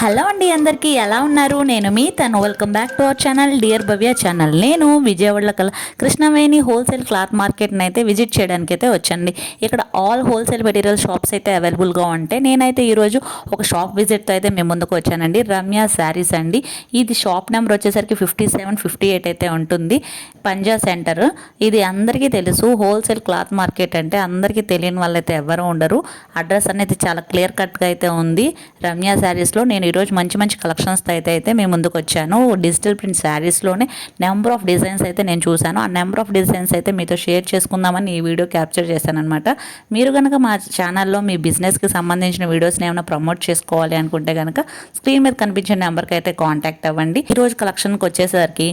Hello అండి అందరికీ ఎలా ఉన్నారు? నేను మీ తను. Welcome back to our channel dear Bhavya channel నేను విజయవాడలో కల కృష్ణవేణి హోల్సేల్ క్లాత్ మార్కెట్ని అయితే విజిట్ చేయడానికి అయితే వచ్చండి ఇక్కడ ఆల్ హోల్సేల్ మెటీరియల్ షాప్స్ అయితే అవైలబుల్గా ఉంటాయి నేనైతే ఈరోజు ఒక షాప్ విజిట్తో అయితే మేము ముందుకు వచ్చానండి. రమ్య శారీస్ అండి. ఇది షాప్ నెంబర్ వచ్చేసరికి ఫిఫ్టీ సెవెన్ ఫిఫ్టీ ఎయిట్ అయితే ఉంటుంది. పంజా సెంటర్ ఇది అందరికీ తెలుసు. హోల్సేల్ క్లాత్ మార్కెట్ అంటే అందరికీ తెలియని వాళ్ళైతే ఎవరు ఉండరు. అడ్రస్ అనేది చాలా క్లియర్ కట్గా అయితే ఉంది. రమ్య శారీస్లో నేను ఈరోజు మంచి మంచి కలెక్షన్స్ అయితే అయితే మేము ముందుకు వచ్చాను. డిజిటల్ ప్రింట్ శారీస్లోనే నెంబర్ ఆఫ్ డిజైన్స్ అయితే నేను చూశాను. ఆ నెంబర్ ఆఫ్ డిజైన్స్ అయితే మీతో షేర్ చేసుకుందామని ఈ వీడియో క్యాప్చర్ చేశాను అనమాట మీరు కనుక మా ఛానల్లో మీ బిజినెస్కి సంబంధించిన వీడియోస్ని ఏమైనా ప్రమోట్ చేసుకోవాలి అనుకుంటే కనుక స్క్రీన్ మీద కనిపించే నెంబర్కి అయితే కాంటాక్ట్ అవ్వండి. ఈరోజు కలెక్షన్కి వచ్చేసరికి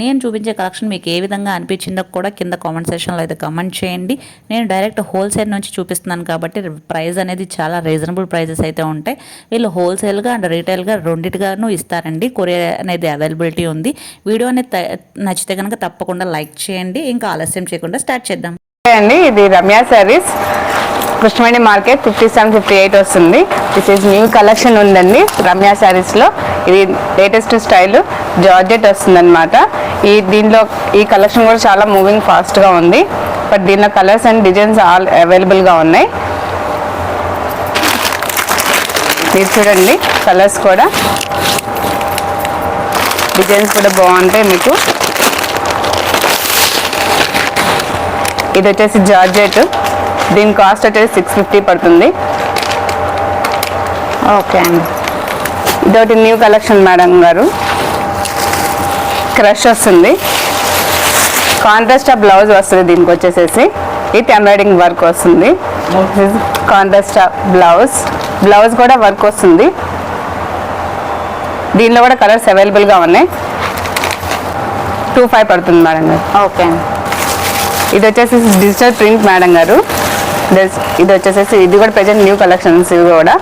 నేను చూపించే కలెక్షన్ మీకు ఏ విధంగా అనిపించిందో కూడా కింద కామెంట్ సెక్షన్లో అయితే కమెంట్ చేయండి. నేను డైరెక్ట్ హోల్సేల్ నుంచి చూపిస్తున్నాను కాబట్టి ప్రైస్ అనేది చాలా రీజనబుల్ ప్రైజెస్ అయితే ఉంటాయి. వీళ్ళు హోల్సేల్గా అండ్ రీటైల్గా రెండింటిగాను ఇస్తారండి. కొరియర్ అనేది అవైలబిలిటీ ఉంది. వీడియో అనేది నచ్చితే కనుక తప్పకుండా లైక్ చేయండి. ఇంకా ఆలస్యం చేయకుండా స్టార్ట్ చేద్దాం. అండి ఇది Ramya sarees Krishnaveni market fifty seven fifty eight వస్తుంది. దిస్ ఈజ్ న్యూ కలెక్షన్ ఉందండి రమ్య శారీస్లో ఇది లేటెస్ట్ స్టైల్ జార్జెట్ వస్తుందన్నమాట. ఈ దీనిలో ఈ కలెక్షన్ కూడా చాలా మూవింగ్ ఫాస్ట్గా ఉంది. బట్ దీనిలో కలర్స్ అండ్ డిజైన్స్ ఆల్ అవైలబుల్గా ఉన్నాయి. మీరు చూడండి కలర్స్ కూడా. డిజైన్స్ కూడా బాగుంటాయి మీకు. ఇది వచ్చేసి జార్జెట్. దీని కాస్ట్ వచ్చేసి సిక్స్ ఫిఫ్టీ పడుతుంది. ఓకే అండి. ఇదొకటి న్యూ కలెక్షన్ మేడం గారు. క్రష్ వస్తుంది. కాంట్రాస్ట్ ఆఫ్ బ్లౌజ్ వస్తుంది దీనికి వచ్చేసేసి. విత్ ఎంబ్రాయిడింగ్ వర్క్ వస్తుంది. Contrast of blouse. బ్లౌజ్ కూడా వర్క్ వస్తుంది. దీనిలో కూడా కలర్స్ అవైలబుల్గా ఉన్నాయి. టూ ఫైవ్ పడుతుంది మేడం గారు. ఓకే. అండి ఇది వచ్చేసి డిజిటల్ ప్రింట్ మేడం గారు. ఇది వచ్చేసేసి ఇది కూడా ప్రజెంట్ న్యూ కలెక్షన్స్ ఇవి కూడా.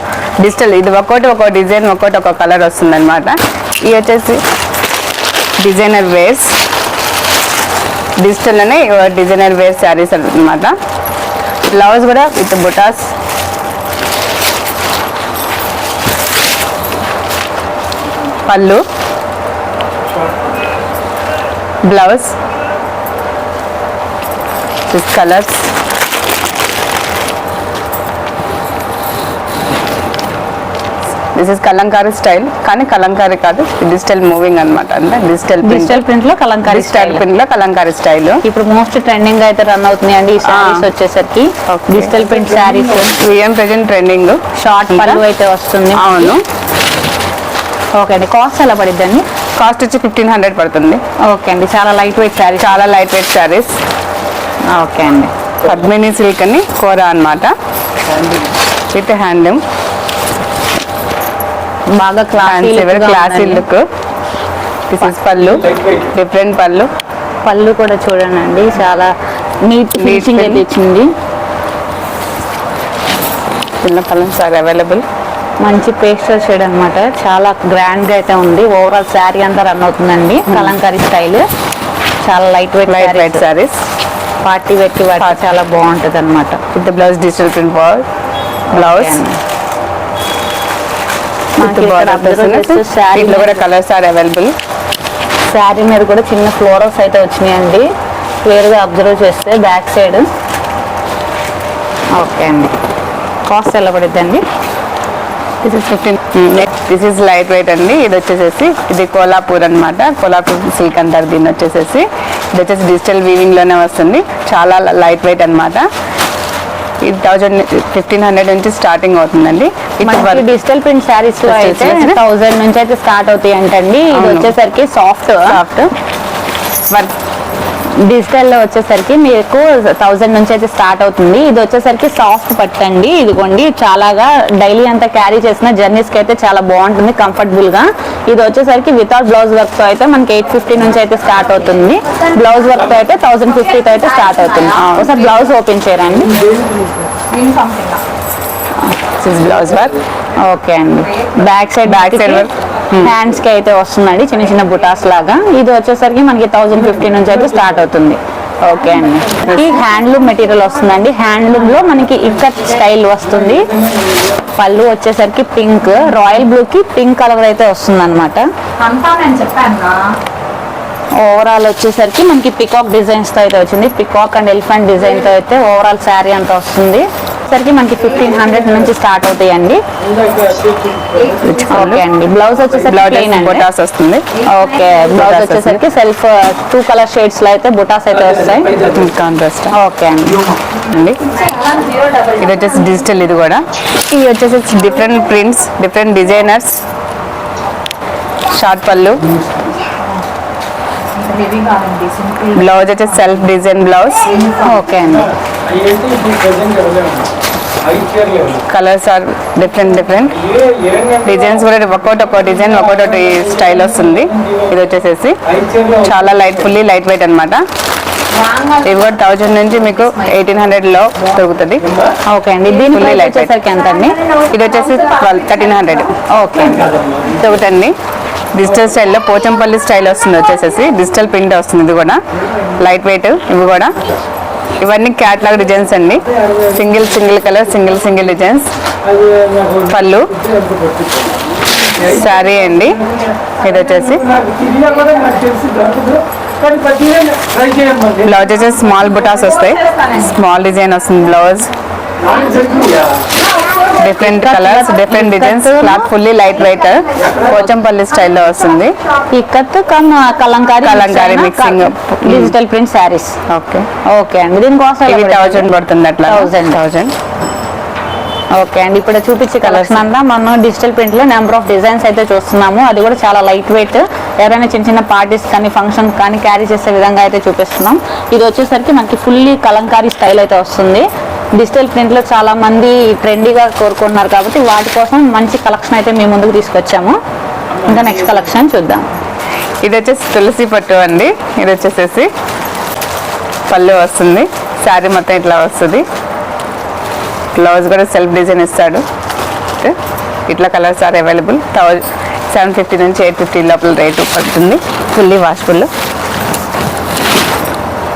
డిజిటల్ ఇది ఒక్కోటి ఒక్కో డిజైన్ ఒక్కోటి ఒక్కో కలర్ వస్తుంది అనమాట ఇది వచ్చేసి డిజైనర్ వేర్స్. డిజిటల్ అనే డిజైనర్ వేర్ శారీస్ అనమాట బ్లౌజ్ కూడా విత్ బుటాస్. పళ్ళు. Blouse. With colours. This is Kalamkari style కానీ కలంకారీ కాదు డిజిటల్ మూవింగ్ అన్నమాట. అంటే డిజిటల్ డిజిటల్ ప్రింట్లో కలంకారీ స్టైల్ ప్రింట్లో కలంకారీ స్టైల్ ఇప్పుడు మోస్ట్ ట్రెండింగ్ అయితే రన్ అవుతున్నాయి అండి ఈ శారీస్ ఆ. వచ్చేసరికి. డిజిటల్ ప్రింట్ శారీస్ ఏం ప్రెజెంట్ ట్రెండింగ్ షార్ట్ పళ్ళు అయితే వస్తుంది. అవును. ఓకే అండి. కాస్ట్ ఎలా పడిద్దండి? కాస్ట్ వచ్చి ఫిఫ్టీన్ హండ్రెడ్ పడుతుంది. ఓకే అండి. చాలా లైట్ వెయిట్ శారీ చాలా లైట్ వెయిట్ శారీస్ ఓకే అండి. పద్మిని సిల్క్ అని కూర అన్నమాట. విత్ హ్యాండ్లూమ్ బాగా classy classy look this is పళ్ళు డిఫరెంట్ పళ్ళు పళ్ళు కూడా చూడండి చాలా నీట్ ఫినిషింగ్ అయితే ఇచ్చింది చిన్న కలర్స్ ఆర్ అవైలబుల్ మంచి పేస్టల్ షేడ్ అన్నమాట. చాలా గ్రాండ్గా అయితే ఉంది. ఓవరాల్ శారీ అంతా రన్ అవుతుందండి. కలంకారీ స్టైల్ చాలా light weight light weight saris party వెట్టి వాటి చాలా బాగుంటది అనమాట విత్ బ్లౌజ్ డిజిటల్ ప్రింట్ బాల్ బ్లౌజ్ విత్ కూడా కలర్స్ ఆర్ అవైలబుల్ శారీ మీద కూడా చిన్న ఫ్లోరల్స్ అయితే వచ్చినాయండి. క్లియర్గా అబ్జర్వ్ చేస్తే బ్యాక్ సైడ్ ఓకే అండి. కాస్ట్ ఎలా పడుద్దండి? This is fifteen this is light weight అండి. ఇది వచ్చేసేసి ఇది కోలాపూర్ అన్నమాట. కోలాపూర్ సిల్క్ అంటారు దీన్ని వచ్చేసేసి. ఇది వచ్చేసి డిజిటల్ వీవింగ్లోనే వస్తుంది. చాలా లైట్ వెయిట్ అన్నమాట. ఇది థౌజండ్ ఫిఫ్టీన్ హండ్రెడ్ నుంచి స్టార్టింగ్ అవుతుందండి. డిజిటల్ ప్రింట్ శారీస్లో అయితే థౌజండ్ నుంచి అయితే స్టార్ట్ అవుతాయి అంటండి. ఇది. వచ్చేసరికి సాఫ్ట్ సాఫ్ట్ వర్క్ డిజిటల్లో వచ్చేసరికి మీకు థౌజండ్ నుంచి అయితే స్టార్ట్ అవుతుంది. ఇది వచ్చేసరికి సాఫ్ట్ పట్టండి ఇదిగోండి చాలాగా డైలీ అంతా క్యారీ చేసిన జర్నీస్కి అయితే చాలా బాగుంటుంది కంఫర్టబుల్గా. ఇది వచ్చేసరికి వితౌట్ బ్లౌజ్ వర్క్తో అయితే మనకి ఎయిట్ ఫిఫ్టీ నుంచి అయితే స్టార్ట్ అవుతుంది. బ్లౌజ్ వర్క్తో అయితే థౌసండ్ ఫిఫ్టీతో అయితే స్టార్ట్ అవుతుంది. ఒకసారి బ్లౌజ్ ఓపెన్ చేయరండి బ్లౌజ్ వర్క్ ఓకే అండి. Back side back side. హ్యాండ్స్కి అయితే వస్తుందండి చిన్న చిన్న బుటాస్ లాగా. ఇది వచ్చేసరికి మనకి థౌసండ్ ఫిఫ్టీ నుంచి అయితే స్టార్ట్ అవుతుంది. ఓకే అండి. ఈ హ్యాండ్లూమ్ మెటీరియల్ వస్తుందండి. హ్యాండ్లూమ్లో మనకి ఇక్కత్ స్టైల్ వస్తుంది. పళ్ళు వచ్చేసరికి పింక్ రాయల్ బ్లూ కి పింక్ కలర్ అయితే వస్తుంది అనమాట ఓవరాల్ వచ్చేసరికి మనకి పికాక్ డిజైన్స్తో అయితే వచ్చింది. పికాక్ అండ్ ఎలిఫెంట్ డిజైన్తో అయితే ఓవరాల్ శారీ అంతా వస్తుంది. సరికి మనకి ఫిఫ్టీన్ హండ్రెడ్ నుంచి స్టార్ట్ అవుతాయండి. ఓకే అండి. బ్లౌజ్ వచ్చేసరికి బొటాస్ వస్తుంది. ఓకే బ్లౌజ్ వచ్చేసరికి సెల్ఫ్ టూ కలర్ షేడ్స్లో అయితే బుటాస్ అయితే వస్తాయి. కాంట్రాస్ట్ ఓకే అండి. అండి. ఇది వచ్చేసి డిజిటల్ ఇది కూడా. ఇవి వచ్చేసి different prints different designers short పళ్ళు. బ్లౌజ్ వచ్చేసి సెల్ఫ్ డిజైన్ బ్లౌజ్ ఓకే అండి. Colours are different different designs కూడా ఒక్కొక్కటి ఒక్కో డిజైన్ ఒక్కొక్కటి స్టైల్ వస్తుంది. ఇది వచ్చేసేసి చాలా లైట్ ఫుల్లీ లైట్ వెయిట్ అన్నమాట. ఇవి కూడా థౌజండ్ నుంచి మీకు ఎయిటీన్ హండ్రెడ్లో దొరుకుతుంది. ఓకే అండి. దీని weight. వచ్చేసరికి ఎంత అండి? ఇది వచ్చేసి ట్వెల్వ్ థర్టీన్ హండ్రెడ్ ఓకే ఒకటండి డిజిటల్ స్టైల్లో పోచంపల్లి స్టైల్ వస్తుంది వచ్చేసేసి. డిజిటల్ ప్రింట్ వస్తుంది ఇది కూడా. లైట్ వెయిట్ ఇవి కూడా. ఇవన్నీ క్యాట్లాగ్ డిజైన్స్ అండి. Single single colour single single designs పళ్ళు. శారీ అండి. ఇది వచ్చేసి. బ్లౌజ్ వచ్చేసి స్మాల్ బుటాస్ వస్తాయి. స్మాల్ డిజైన్ వస్తుంది blouse different colours different designs cloth fully light weight Pochampally స్టైల్లో వస్తుంది. Ikat come Kalamkari Kalamkari mixing. Digital print saris okay. Okay అండి. దీని కాస్ట్ ఇవి థౌజండ్ పడుతుంది అట్లా Thousand. థౌజండ్. ఓకే అండి. ఇప్పుడు చూపించే కలెక్షన్ అంతా మనం డిజిటల్ ప్రింట్లో నెంబర్ ఆఫ్ డిజైన్స్ అయితే చూస్తున్నాము. అది కూడా చాలా లైట్ వెయిట్ ఎవరైనా చిన్న చిన్న పార్టీస్ కానీ ఫంక్షన్ కానీ క్యారీ చేసే విధంగా అయితే చూపిస్తున్నాం. ఇది వచ్చేసరికి మనకి ఫుల్లీ కలంకారీ స్టైల్ అయితే వస్తుంది. డిజిటల్ ప్రింట్లో చాలామంది ట్రెండీగా కోరుకుంటున్నారు కాబట్టి వాటి కోసం మంచి కలెక్షన్ అయితే మేము ముందుకు తీసుకొచ్చాము. ఇంకా నెక్స్ట్ కలెక్షన్ చూద్దాం. ఇది వచ్చేసి తులసి పట్టు అండి. ఇది వచ్చేసేసి పళ్ళు వస్తుంది. శారీ మొత్తం ఇట్లా వస్తుంది. బ్లౌజ్ కూడా సెల్ఫ్ డిజైన్ ఇస్తాడు. ఇట్లా colours are available thousand seven fifty నుంచి ఎయిట్ ఫిఫ్టీ లోపల రేటు పడుతుంది. ఫుల్లీ వాష్ఫుల్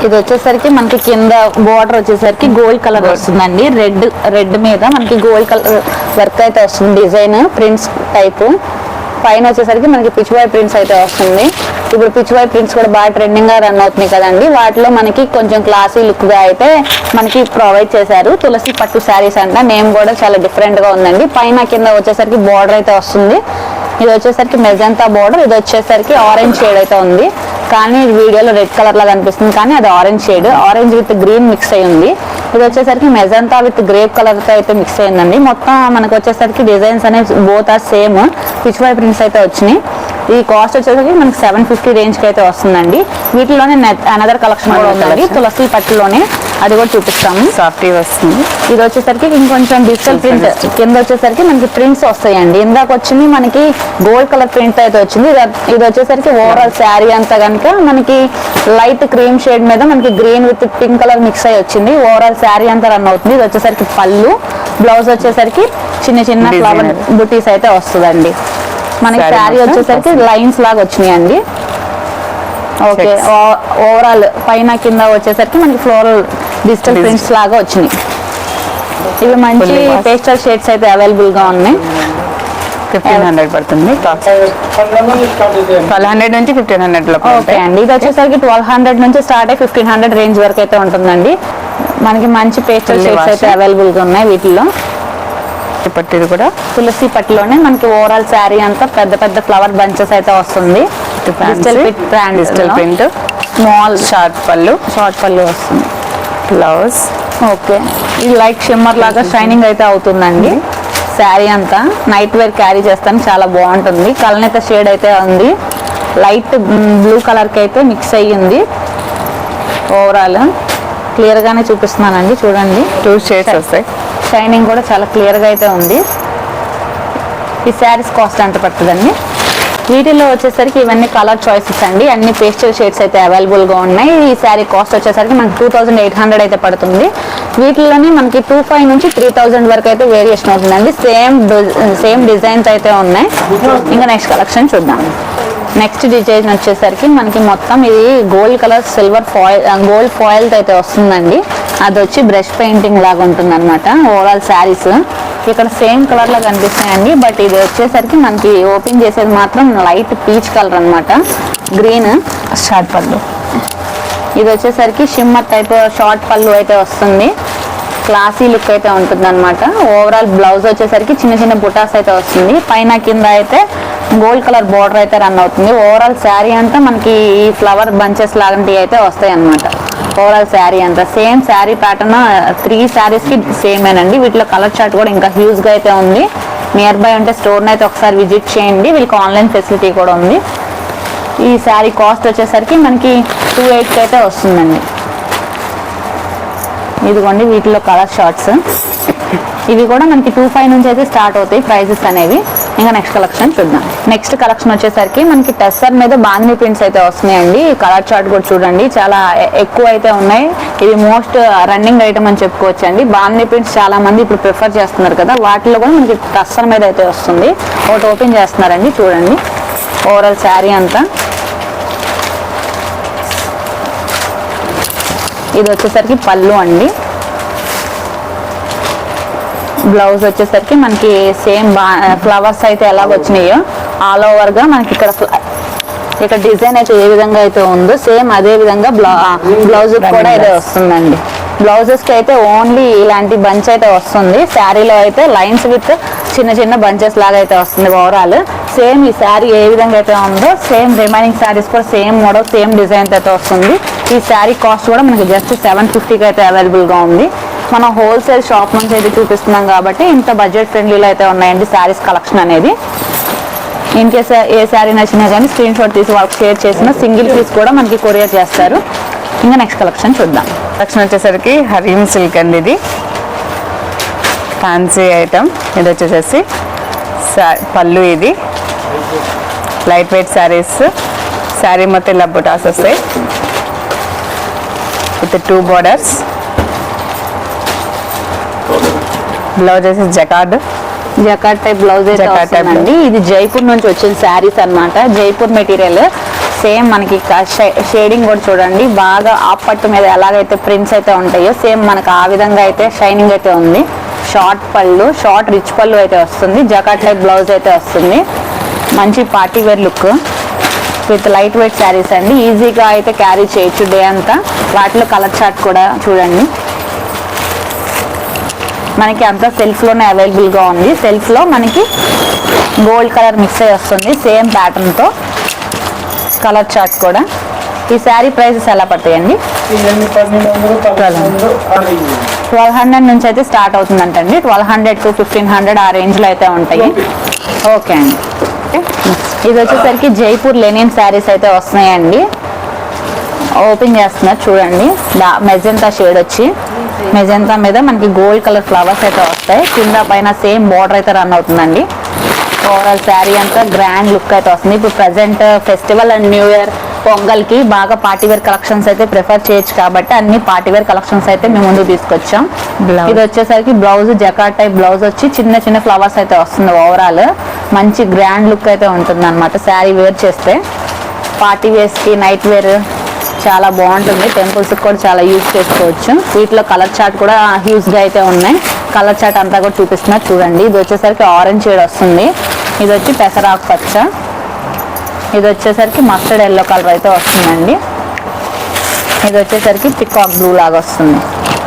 ఇది వచ్చేసరికి మనకి కింద బోర్డర్ వచ్చేసరికి గోల్డ్ కలర్ వస్తుందండి. రెడ్ రెడ్ మీద మనకి గోల్డ్ కలర్ వర్క్ అయితే వస్తుంది. డిజైన్ ప్రింట్స్ టైపు పైన వచ్చేసరికి మనకి పిచ్వాయ్ ప్రింట్స్ అయితే వస్తుంది. ఇప్పుడు పిచ్వాయ్ ప్రింట్స్ కూడా బాగా ట్రెండింగ్గా రన్ అవుతున్నాయి కదండి. వాటిలో మనకి కొంచెం క్లాసీ లుక్గా అయితే మనకి ప్రొవైడ్ చేశారు. తులసి పట్టు శారీస్ అంట. నేమ్ కూడా చాలా డిఫరెంట్గా ఉందండి. పైన కింద వచ్చేసరికి బోర్డర్ అయితే వస్తుంది. ఇది వచ్చేసరికి మెజంతా బోర్డర్ ఇది వచ్చేసరికి ఆరెంజ్ షేడ్ అయితే ఉంది. కానీ ఇది వీడియోలో రెడ్ కలర్ లా అనిపిస్తుంది. కానీ అది orange shade orange with green mix అయి ఉంది. ఇది వచ్చేసరికి మెజంతా విత్ గ్రేప్ కలర్తో అయితే మిక్స్ అయిందండి. మొత్తం మనకు వచ్చేసరికి డిజైన్స్ అనేవి both are same pitch why prints అయితే వచ్చినాయి? ఈ కాస్ట్ వచ్చేసరికి మనకి సెవెన్ ఫిఫ్టీ రేంజ్కి అయితే వస్తుందండి. వీటిలోనే అనదర్ కలెక్షన్ కూడా ఉందండి. తులసి పట్టులోనే అది కూడా చూపిస్తాము. సాఫ్టీ వస్తుంది. ఇది వచ్చేసరికి ఇంకొంచెం డిజిటల్ ప్రింట్ కింద వచ్చేసరికి మనకి ప్రింట్స్ వస్తాయండి. ఇందాక వచ్చింది మనకి గోల్డ్ కలర్ ప్రింట్ అయితే వచ్చింది. ఇది- వచ్చేసరికి ఓవరాల్ శారీ అంతా కనుక మనకి లైట్ క్రీమ్ షేడ్ మీద మనకి green with pink colour mix అయ్యి వచ్చింది. ఓవరాల్ శారీ అంతా రన్ అవుతుంది. ఇది వచ్చేసరికి పళ్ళు. బ్లౌజ్ వచ్చేసరికి చిన్న చిన్న. ఫ్లవర్ బుటీస్ అయితే వస్తుందండి. మనకి శారీ వచ్చేసరికి లైన్స్ లాగా వచ్చినాయండి. Okay Checks. ఓవరాల్ పైన కింద వచ్చేసరికి మనకి ఫ్లోరల్ డిజిటల్ ప్రింట్స్ లాగా వచ్చినాయి. ఇవి మంచి. పేస్టల్ షేడ్స్ అయితే అవైలబుల్గా ఉన్నాయి. ఫిఫ్టీన్ హండ్రెడ్ పడుతుంది. ట్వెల్వ్ హండ్రెడ్ నుంచి ఫిఫ్టీన్ హండ్రెడ్ లోపల ఓకే అండి. ఇది వచ్చేసరికి ట్వెల్వ్ హండ్రెడ్ నుంచి స్టార్ట్ అయ్యి ఫిఫ్టీన్ హండ్రెడ్ రేంజ్ వరకు అయితే ఉంటుందండి. మనకి మంచి పేస్టల్ షేడ్స్. అయితే అవైలబుల్గా ఉన్నాయి వీటిలో పట్టు ఇది కూడా. తులసి పట్టులోనే మనకి ఓవరాల్ శారీ అంతా పెద్ద పెద్ద ఫ్లవర్ బంచెస్ అయితే వస్తుంది. డిజిటల్ ప్రింట్ స్మాల్ షార్ట్ పళ్ళు షార్ట్ పళ్ళు వస్తుంది. బ్లౌజ్ ఓకే ఇది లైట్ షిమ్మర్ లాగా షైనింగ్ అయితే అవుతుందండి. శారీ అంతా. నైట్ వేర్ క్యారీ చేస్తాను. చాలా బాగుంటుంది. కలనేత షేడ్ అయితే ఉంది. లైట్ బ్లూ కలర్కి అయితే మిక్స్ అయ్యింది. ఓవరాల్ క్లియర్గానే చూపిస్తున్నానండి. చూడండి. టూ షేడ్స్ వస్తాయి. షైనింగ్ కూడా చాలా క్లియర్గా అయితే ఉంది. ఈ శారీస్ కాస్ట్ ఎంత పడుతుందండి? వీటిల్లో వచ్చేసరికి ఇవన్నీ కలర్ చాయిసెస్ అండి. అన్ని పేస్టల్ షేడ్స్ అయితే అవైలబుల్గా ఉన్నాయి. ఈ శారీ కాస్ట్ వచ్చేసరికి మనకి టూ థౌసండ్ ఎయిట్ హండ్రెడ్ అయితే పడుతుంది. వీటిలోనే మనకి టూ ఫైవ్ నుంచి త్రీ థౌజండ్ వరకు అయితే వేరియేషన్ అవుతుందండి. సేమ్ సేమ్ డిజైన్స్ అయితే ఉన్నాయి. ఇంకా నెక్స్ట్ కలెక్షన్ చూద్దాం. నెక్స్ట్ డిజైన్ వచ్చేసరికి మనకి మొత్తం ఇది gold colour silver foil gold ఫాయిల్తో అయితే వస్తుందండి. అది వచ్చి బ్రష్ పెయింటింగ్ లాగా ఉంటుంది అనమాట ఓవరాల్ శారీస్. ఇక్కడ సేమ్ కలర్ లా కనిపిస్తున్నాయండి బట్ ఇది వచ్చేసరికి మనకి ఓపెన్ చేసేది మాత్రం లైట్ పీచ్ కలర్ అన్నమాట. గ్రీన్ షార్ట్ పళ్ళు. ఇది వచ్చేసరికి షిమ్మర్ టైప్ షార్ట్ పళ్ళు అయితే వస్తుంది. క్లాసీ లుక్ అయితే ఉంటుంది అనమాట ఓవరాల్ బ్లౌజ్ వచ్చేసరికి చిన్న చిన్న బుటాస్ అయితే వస్తుంది. పైన కింద అయితే గోల్డ్ కలర్ బార్డర్ అయితే రన్ అవుతుంది. ఓవరాల్ శారీ అంతా మనకి ఈ ఫ్లవర్ బంచెస్ లాంటివి అయితే వస్తాయి అనమాట ఓవరాల్ శారీ అంతా సేమ్ శారీ ప్యాటర్న్ త్రీ శారీస్కి సేమేనండి వీటిలో కలర్ చార్ట్ కూడా ఇంకా హ్యూజ్గా అయితే ఉంది. నియర్ బై ఉంటే స్టోర్ అయితే ఒకసారి విజిట్ చేయండి. వీళ్ళకి ఆన్లైన్ ఫెసిలిటీ కూడా ఉంది. ఈ శారీ కాస్ట్ వచ్చేసరికి మనకి టూ ఎయిట్కి అయితే వస్తుందండి. ఇదిగోండి వీటిలో కలర్ షార్ట్స్ ఇవి కూడా మనకి టూ ఫైవ్ నుంచి అయితే స్టార్ట్ అవుతాయి ప్రైజెస్ అనేవి. ఇంకా నెక్స్ట్ కలెక్షన్ చూద్దాం. నెక్స్ట్ కలెక్షన్ వచ్చేసరికి మనకి టెస్సర్ మీద బాంగ్నీ ప్రింట్స్ అయితే వస్తున్నాయండి. కలర్ చార్ట్ కూడా చూడండి. చాలా ఎక్కువ అయితే ఉన్నాయి. ఇది మోస్ట్ రన్నింగ్ ఐటమ్ అని చెప్పుకోవచ్చు అండి బాంగ్నీ ప్రింట్స్ చాలా మంది ఇప్పుడు ప్రిఫర్ చేస్తున్నారు కదా. వాటిలో కూడా మనకి టెస్సర్ మీద అయితే వస్తుంది. ఒకటి ఓపెన్ చేస్తున్నారండి. చూడండి. ఓవరాల్ శారీ అంతా. ఇది వచ్చేసరికి పళ్ళు అండి. బ్లౌజ్ వచ్చేసరికి మనకి సేమ్ బా ఫ్లవర్స్ అయితే ఎలా వచ్చినాయో ఆల్ ఓవర్గా మనకి ఇక్కడ ఇక్కడ డిజైన్ అయితే ఏ విధంగా అయితే ఉందో సేమ్ అదే విధంగా బ్లౌజ్ కూడా ఇదే వస్తుందండి. బ్లౌజెస్కి అయితే ఓన్లీ ఇలాంటి బంచ్ అయితే వస్తుంది. శారీలో అయితే లైన్స్ విత్ చిన్న చిన్న బంచెస్ లాగా అయితే వస్తుంది ఓవరాల్ సేమ్ ఈ శారీ ఏ విధంగా అయితే ఉందో సేమ్ రిమైనింగ్ శారీస్ కూడా సేమ్ మోడల్ సేమ్ డిజైన్ అయితే వస్తుంది. ఈ శారీ కాస్ట్ కూడా మనకి జస్ట్ సెవెన్ ఫిఫ్టీకి అయితే అవైలబుల్గా ఉంది. మనం హోల్సేల్ షాప్ నుంచి అయితే చూపిస్తున్నాం కాబట్టి ఇంత బడ్జెట్ ఫ్రెండ్లీలో అయితే ఉన్నాయండి శారీస్ కలెక్షన్ అనేది. ఇన్ కేస్ ఏ శారీ నచ్చినా కానీ స్క్రీన్ షాట్ తీసి వాళ్ళకి షేర్ చేసిన సింగిల్ పీస్ కూడా మనకి కొరియర్ చేస్తారు. ఇంకా నెక్స్ట్ కలెక్షన్ చూద్దాం. కలెక్షన్ వచ్చేసరికి హరీం సిల్క్ అండి ఇది. ఫ్యాన్సీ ఐటమ్ ఇది వచ్చేసేసి పళ్ళు ఇది. లైట్ వెయిట్ శారీస్ శారీ మొత్తం ఇలా బుటాస్ వస్తాయి. విత్ టూ బార్డర్స్ బ్లౌజ్ వచ్చేసి jacquard. Jacquard type blouse jacquard వస్తుందండి. ఇది జైపూర్ నుంచి వచ్చిన శారీస్ అన్నమాట. జైపూర్ మెటీరియల్ సేమ్ మనకి షేడింగ్ కూడా చూడండి. బాగా ఆ పట్టు మీద ఎలాగైతే ప్రింట్స్ అయితే ఉంటాయో సేమ్ మనకు ఆ విధంగా అయితే షైనింగ్ అయితే ఉంది. షార్ట్ పళ్ళు షార్ట్ రిచ్ పళ్ళు అయితే వస్తుంది. జకాట్ టైప్ బ్లౌజ్ అయితే వస్తుంది. మంచి party wear look with light weight saris అండి. ఈజీగా అయితే క్యారీ చేయొచ్చు డే అంతా. వాటిలో కలర్ చార్ట్ కూడా చూడండి. మనకి అంతా సెల్ఫ్లోనే అవైలబుల్గా ఉంది. సెల్ఫ్లో మనకి గోల్డ్ కలర్ మిక్స్ అయ్యి వస్తుంది. సేమ్ ప్యాటర్న్తో కలర్ చార్ట్ కూడా. ఈ శారీ ప్రైసెస్ ఎలా పడతాయండి? ట్వెల్వ్ హండ్రెడ్ నుంచి అయితే start అవుతుందంటండి. Twelve hundred to fifteen hundred ఆ రేంజ్లో అయితే ఉంటాయి. ఓకే అండి. ఇది వచ్చేసరికి జైపూర్ లెనిన్ శారీస్ అయితే వస్తున్నాయండి. ఓపెన్ చేస్తున్నారు చూడండి. మెజెంతా షేడ్ వచ్చి. మెజెంతా మీద మనకి గోల్డ్ కలర్ ఫ్లవర్స్ అయితే వస్తాయి. కింద పైన సేమ్ బార్డర్ అయితే రన్ అవుతుందండి. ఓవరాల్ శారీ అంతా గ్రాండ్ లుక్ అయితే వస్తుంది. ఇప్పుడు present festival and new year పొంగల్కి బాగా పార్టీ వేర్ కలెక్షన్స్ అయితే ప్రిఫర్ చేయొచ్చు కాబట్టి అన్ని పార్టీ వేర్ కలెక్షన్స్ అయితే మేము ముందుకు తీసుకొచ్చాం. ఇది వచ్చేసరికి బ్లౌజ్ జకాట్ టైప్ బ్లౌజ్ వచ్చి చిన్న చిన్న ఫ్లవర్స్ అయితే వస్తుంది ఓవరాల్ మంచి గ్రాండ్ లుక్ అయితే ఉంటుంది అనమాట శారీ వేర్ చేస్తే. పార్టీ వేర్స్కి నైట్ వేర్ చాలా బాగుంటుంది. టెంపుల్స్కి కూడా చాలా యూజ్ చేసుకోవచ్చు. వీటిలో కలర్ చార్ట్ కూడా హ్యూజ్గా అయితే ఉన్నాయి. కలర్ చార్ట్ అంతా కూడా చూపిస్తున్నారు. చూడండి. ఇది వచ్చేసరికి ఆరెంజ్ షేడ్ వస్తుంది. ఇది వచ్చి పెసరాకు పచ్చ. ఇది వచ్చేసరికి మస్టర్డ్ ఎల్లో కలర్ అయితే వస్తుందండి. ఇది వచ్చేసరికి పికాక్ బ్లూ లాగా వస్తుంది.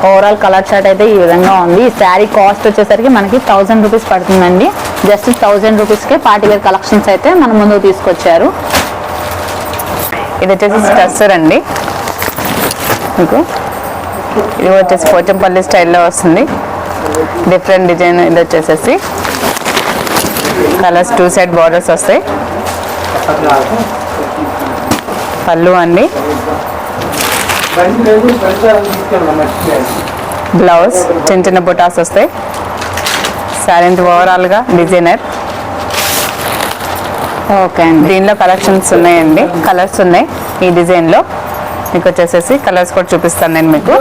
ఓవరాల్ కలర్ చార్ట్ అయితే ఈ విధంగా ఉంది. ఈ శారీ కాస్ట్ వచ్చేసరికి మనకి థౌజండ్ రూపీస్ పడుతుందండి. జస్ట్ థౌజండ్ రూపీస్కే పార్టీ వేర్ కలెక్షన్స్ అయితే మన ముందుకు తీసుకొచ్చారు. ఇది వచ్చేసి స్టస్సర్ అండి. మీకు ఇది వచ్చేసి పోచంపల్లి స్టైల్లో వస్తుంది. డిఫరెంట్ డిజైన్ ఇది వచ్చేసేసి. కలర్స్ టూ సైడ్ బార్డర్స్ వస్తాయి. పళ్ళు అండి. బ్లౌజ్ చిన్న చిన్న బుటాస్ వస్తాయి. శారీ ఓవరాల్గా డిజైనర్. ఓకే అండి. దీనిలో కలెక్షన్స్ ఉన్నాయండి. కలర్స్ ఉన్నాయి ఈ డిజైన్లో. మీకు వచ్చేసేసి కలర్స్ కూడా చూపిస్తాను నేను మీకు.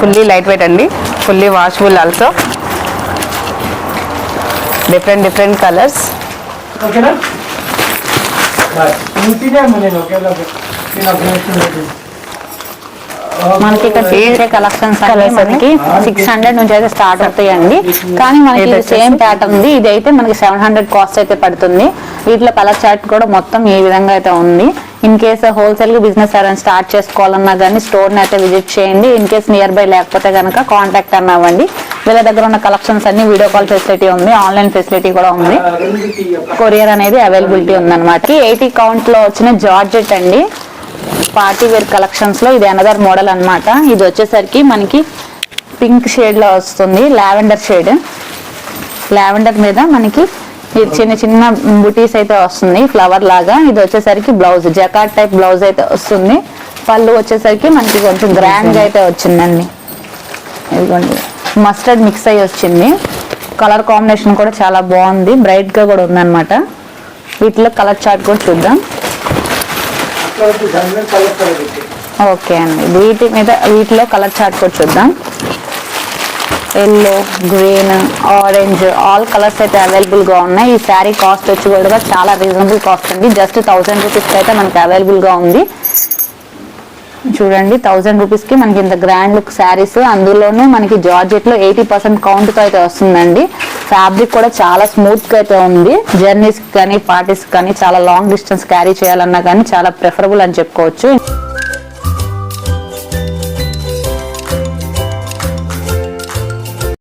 ఫుల్లీ లైట్ వెయిట్ అండి. Fully washable also different different colours ఓకేనా? మనకి ఇక్కడ చూసే కలెక్షన్స్ మనకి సిక్స్ హండ్రెడ్ నుంచి అయితే స్టార్ట్ అవుతాయండి. కానీ మనకి సేమ్ ప్యాటర్న్ ఉంది ఇది అయితే మనకి సెవెన్ హండ్రెడ్ కాస్ట్ అయితే పడుతుంది. వీటిలో కలర్ చార్ట్ కూడా మొత్తం ఈ విధంగా అయితే ఉంది. ఇన్ కేస్ హోల్సేల్గా బిజినెస్ ఎవరైనా స్టార్ట్ చేసుకోవాలన్నా కానీ స్టోర్ని అయితే విజిట్ చేయండి. ఇన్ కేస్ నియర్ బై లేకపోతే కనుక కాంటాక్ట్ అన్న అవ్వండి. వీళ్ళ దగ్గర ఉన్న కలెక్షన్స్ అన్ని వీడియో కాల్ ఫెసిలిటీ ఉంది. ఆన్లైన్ ఫెసిలిటీ కూడా ఉంది. కొరియర్ అనేది అవైలబిలిటీ ఉందన్నమాట. ఎయిటీ కౌంట్లో వచ్చిన జార్జెట్ అండి. పార్టీ వేర్ కలెక్షన్స్లో ఇది అనదర్ మోడల్ అనమాట ఇది వచ్చేసరికి మనకి పింక్ షేడ్లో వస్తుంది లావెండర్ షేడ్ లావెండర్ మీద మనకి చిన్న చిన్న బుటీస్ అయితే వస్తుంది ఫ్లవర్ లాగా. ఇది వచ్చేసరికి బ్లౌజ్ జకాట్ టైప్ బ్లౌజ్ అయితే వస్తుంది. పళ్ళు వచ్చేసరికి మనకి కొంచెం గ్రాండ్గా అయితే వచ్చిందండి. ఇదిగోండి. మస్టర్డ్ మిక్స్ అయ్యి వచ్చింది. కలర్ కాంబినేషన్ కూడా చాలా బాగుంది. బ్రైట్గా కూడా ఉందన్నమాట. వీటిలో కలర్ చార్ట్ కూడా చూద్దాం. ఓకే అండి. వీటి మీద వీటిలో కలర్ చార్ట్ కూడా చూద్దాం. Yellow green orange all colours అయితే అవైలబుల్గా ఉన్నాయి. ఈ శారీ కాస్ట్ వచ్చి కూడా చాలా రీజనబుల్ కాస్ట్ అండి. జస్ట్ థౌసండ్ రూపీస్ అయితే మనకి అవైలబుల్గా ఉంది. చూడండి థౌసండ్ రూపీస్కి మనకి ఇంత గ్రాండ్ లుక్ శారీస్. అందులోనూ మనకి జార్జెట్లో ఎయిటీ పర్సెంట్ కౌంట్తో అయితే వస్తుందండి. ఫ్యాబ్రిక్ కూడా చాలా స్మూత్గా అయితే ఉంది. జర్నీస్ కానీ పార్టీస్ కానీ చాలా లాంగ్ డిస్టెన్స్ క్యారీ చేయాలన్నా కానీ చాలా ప్రిఫరబుల్ అని చెప్పుకోవచ్చు.